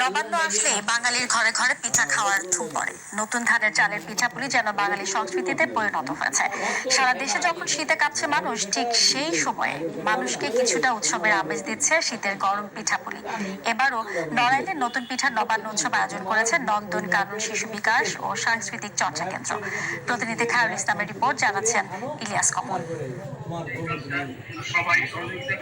নবান্ন আসলে বাঙালির ঘরে ঘরে পিঠা খাওয়ার ধুম পড়ে। নতুন ধানের চালের পিঠাপুলি যেন বাঙালি সংস্কৃতিতে পরিণত হয়েছে। সারা দেশে যখন শীতে কাঁপছে মানুষ, ঠিক সেই সময়ে মানুষকে কিছুটা উৎসবের আমেজ দিচ্ছে শীতের গরম পিঠাপুলি। এবারও নড়াইলের নতুন পিঠার নবান্ন উৎসব আয়োজন করেছে নন্দন কানন শিশু বিকাশ ও সাংস্কৃতিক চর্চা কেন্দ্র। প্রতিনিধি খায়রুল ইসলামের রিপোর্ট জানাচ্ছেন ইলিয়াস কমল।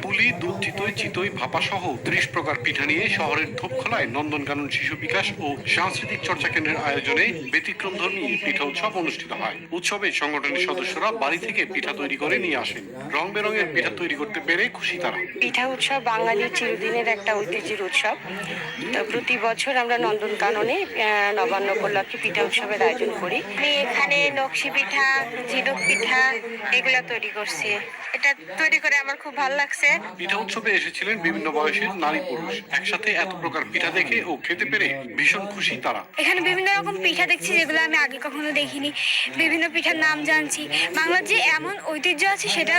পুলি দুধ চিতই চিতই ভাপা সহ ত্রিশ প্রকার পিঠা নিয়ে শহরের ধূপখোলায় নন্দনকানন শিশু বিকাশ ও সাংস্কৃতিক চর্চা কেন্দ্রের আয়োজনে ব্যতিক্রম ধর্মী পিঠা উৎসব অনুষ্ঠিত হয়। উৎসবে সংগঠনের সদস্যরা বাড়ি থেকে পিঠা তৈরি করে নিয়ে আসেন। রং বেরঙের পিঠা তৈরি করতে পেরে খুশি তারা। পিঠা উৎসব বাঙালির চিরদিনের একটা ঐতিহ্যের উৎসব। তো প্রতি বছর আমরা নন্দনকাননে আহ, নবান্ন উপলক্ষে পিঠা উৎসবের আয়োজন করি। আমি এখানে নকশি পিঠা ঝিনুক পিঠা এগুলা তৈরি করছি। এটা তৈরি করে আমার খুব ভালো লাগছে। পিঠা উৎসবে এসেছিলেন বিভিন্ন বয়সের নারী পুরুষ। একসাথে এত প্রকার পিঠা দেখে ও খেতে পেরে ভীষণ খুশি তারা। এখানে বিভিন্ন রকম পিঠা দেখছি যেগুলো আমি আগে কখনো দেখিনি। বিভিন্ন পিঠার নাম জানছি। বাংলার যে এমন ঐতিহ্য আছে সেটা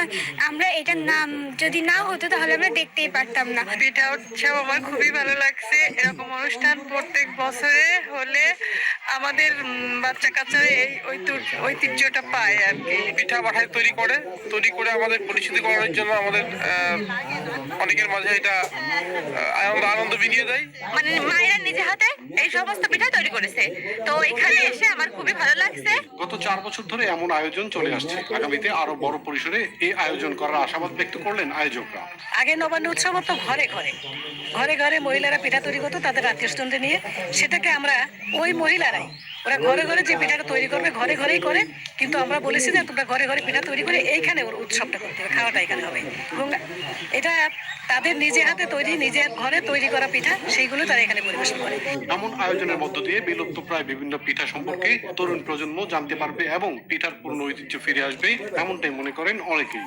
আমরা এটার নাম যদি না হতো তাহলে আমরা দেখতেই পারতাম না। পিঠা উৎসব আমার খুবই ভালো লাগছে। এরকম অনুষ্ঠান প্রত্যেক বছরে হলে আমাদের বাচ্চা কাচ্চারা এই ঐতিহ্যটা পায় আর কি। পিঠা পাঠায় তৈরি করে তৈরি করে আমাদের পরিচিতি করানোর জন্য আমাদের অনেকের মাঝে এটা আনন্দ আনন্দ বিনিয়ে দেয়। মানে মায়েরা নিজে হাতে এই সমস্ত পিঠা তৈরি করেছে। তো এখানে এসে আমার খুবই ভালো লাগছে। গত চার বছর ধরে এমন আয়োজন চলে আসছে। আগামীতে আরও বড় পরিসরে এই আয়োজন করার আশাবাদ ব্যক্ত করলেন আয়োজকরা। আগে নবান্ন উৎসব তো ঘরে ঘরে। ঘরে ঘরে মহিলারা পিঠা তৈরি করতো তাদের আত্মীয় স্বজনদের নিয়ে, সেটাকে আমরা ওই মহিলারাই, ওরা ঘরে ঘরে যে পিঠাটা তৈরি করবে, ঘরে ঘরেই করে, কিন্তু আমরা বলেছি যে তোমরা ঘরে ঘরে পিঠা তৈরি করে এইখানে ওর উৎসবটা করতে হবে, খাওয়াটা এখানে হবে। এবং এটা তাদের নিজে হাতে তৈরি নিজের ঘরে তৈরি করা পিঠা, সেইগুলো তারা এখানে পরিবেশন করে। এমন আয়োজনের মধ্য দিয়ে বিলুপ্ত প্রায় বিভিন্ন পিঠা সম্পর্কে তরুণ প্রজন্ম জানতে পারবে এবং পিঠার পূর্ণ ঐতিহ্য ফিরে আসবে এমনটাই মনে করেন অনেকেই।